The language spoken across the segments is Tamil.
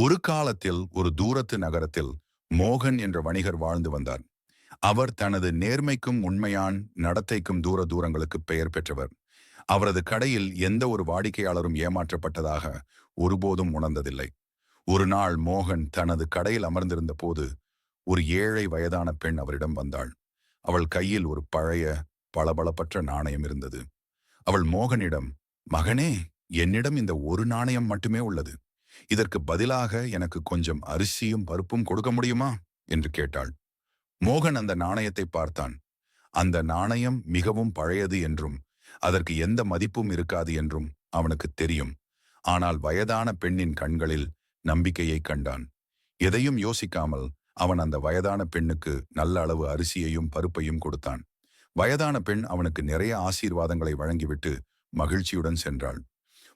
ஒரு காலத்தில் ஒரு தூரத்து நகரத்தில் மோகன் என்ற வணிகர் வாழ்ந்து வந்தார். அவர் தனது நேர்மைக்கும் உண்மையான் நடத்தைக்கும் தூர தூரங்களுக்கு பெயர் பெற்றவர். அவரது கடையில் எந்த ஒரு வாடிக்கையாளரும் ஏமாற்றப்பட்டதாக ஒருபோதும் உணர்ந்ததில்லை. ஒரு நாள் மோகன் தனது கடையில் அமர்ந்திருந்த போது ஒரு ஏழை வயதான பெண் அவரிடம் வந்தாள். அவள் கையில் ஒரு பழைய பளபளப்பற்ற நாணயம் இருந்தது. அவள் மோகனிடம் மகனே என்னிடம் இந்த ஒரு நாணயம் மட்டுமே உள்ளது. இதற்கு பதிலாக எனக்கு கொஞ்சம் அரிசியும் பருப்பும் கொடுக்க முடியுமா? என்று கேட்டாள். மோகன் அந்த நாணயத்தை பார்த்தான். அந்த நாணயம் மிகவும் பழையது என்றும் அதற்கு எந்த மதிப்பும் இருக்காது என்றும் அவனுக்கு தெரியும். ஆனால் வயதான பெண்ணின் கண்களில் நம்பிக்கையை கண்டான். எதையும் யோசிக்காமல் அவன் அந்த வயதான பெண்ணுக்கு நல்ல அளவு அரிசியையும் பருப்பையும் கொடுத்தான். வயதான பெண் அவனுக்கு நிறைய ஆசீர்வாதங்களை வழங்கிவிட்டு மகிழ்ச்சியுடன் சென்றாள்.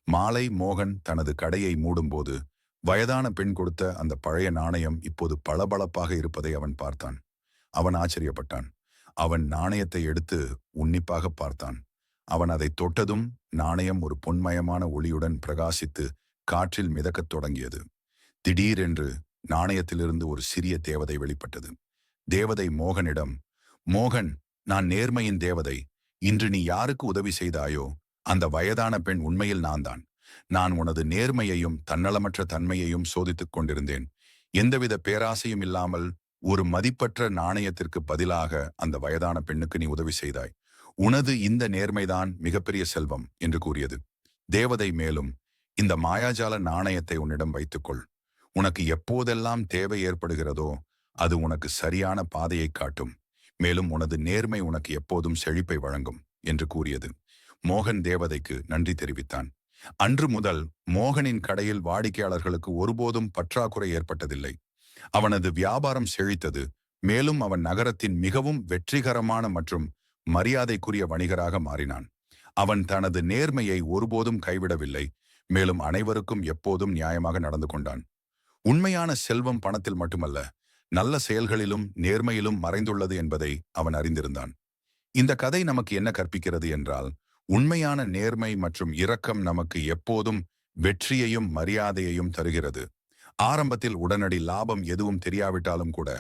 மாலை மோகன் தனது கடையை மூடும்போது வயதான பெண் கொடுத்த அந்த பழைய நாணயம் இப்போது பளபளப்பாக இருப்பதை அவன் பார்த்தான். அவன் ஆச்சரியப்பட்டான். அவன் நாணயத்தை எடுத்து உன்னிப்பாக பார்த்தான். அவன் அதை தொட்டதும் நாணயம் ஒரு பொன்மயமான ஒளியுடன் பிரகாசித்து காற்றில் மிதக்கத் தொடங்கியது. திடீரென்று நாணயத்திலிருந்து ஒரு சிறிய தேவதை வெளிப்பட்டது. தேவதை மோகனிடம் மோகன் நான் நேர்மையின் தேவதை. இன்று நீ யாருக்கு உதவி செய்தாயோ அந்த வயதான பெண் உண்மையில் நான் தான் நான் உனது நேர்மையையும் தன்னலமற்ற தன்மையையும் சோதித்துக் கொண்டிருந்தேன். எந்தவித பேராசையும் இல்லாமல் ஒரு மதிப்பற்ற நாணயத்திற்கு பதிலாக அந்த வயதான பெண்ணுக்கு நீ உதவி செய்தாய். உனது இந்த நேர்மைதான் மிகப்பெரிய செல்வம் என்று கூறியது. தேவதை மேலும் இந்த மாயாஜால நாணயத்தை உன்னிடம் வைத்துக்கொள் உனக்கு எப்போதெல்லாம் தேவை ஏற்படுகிறதோ அது உனக்கு சரியான பாதையை காட்டும். மேலும் உனது நேர்மை உனக்கு எப்போதும் செழிப்பை வழங்கும் என்று கூறியது. மோகன் தேவதைக்கு நன்றி தெரிவித்தான். அன்று முதல் மோகனின் கடையில் வாடிக்கையாளர்களுக்கு ஒருபோதும் பற்றாக்குறை ஏற்பட்டதில்லை. அவனது வியாபாரம் செழித்தது. மேலும் அவன் நகரத்தின் மிகவும் வெற்றிகரமான மற்றும் மரியாதைக்குரிய வணிகராக மாறினான். அவன் தனது நேர்மையை ஒருபோதும் கைவிடவில்லை. மேலும் அனைவருக்கும் எப்போதும் நியாயமாக நடந்து கொண்டான். உண்மையான செல்வம் பணத்தில் மட்டுமல்ல நல்ல செயல்களிலும் நேர்மையிலும் மறைந்துள்ளது என்பதை அவன் அறிந்திருந்தான். இந்த கதை நமக்கு என்ன கற்பிக்கிறது என்றால் உண்மையான நேர்மை மற்றும் இரக்கம் நமக்கு எப்போதும் வெற்றியையும் மரியாதையையும் தருகிறது. ஆரம்பத்தில் உடனடி லாபம் எதுவும் தெரியாவிட்டாலும் கூட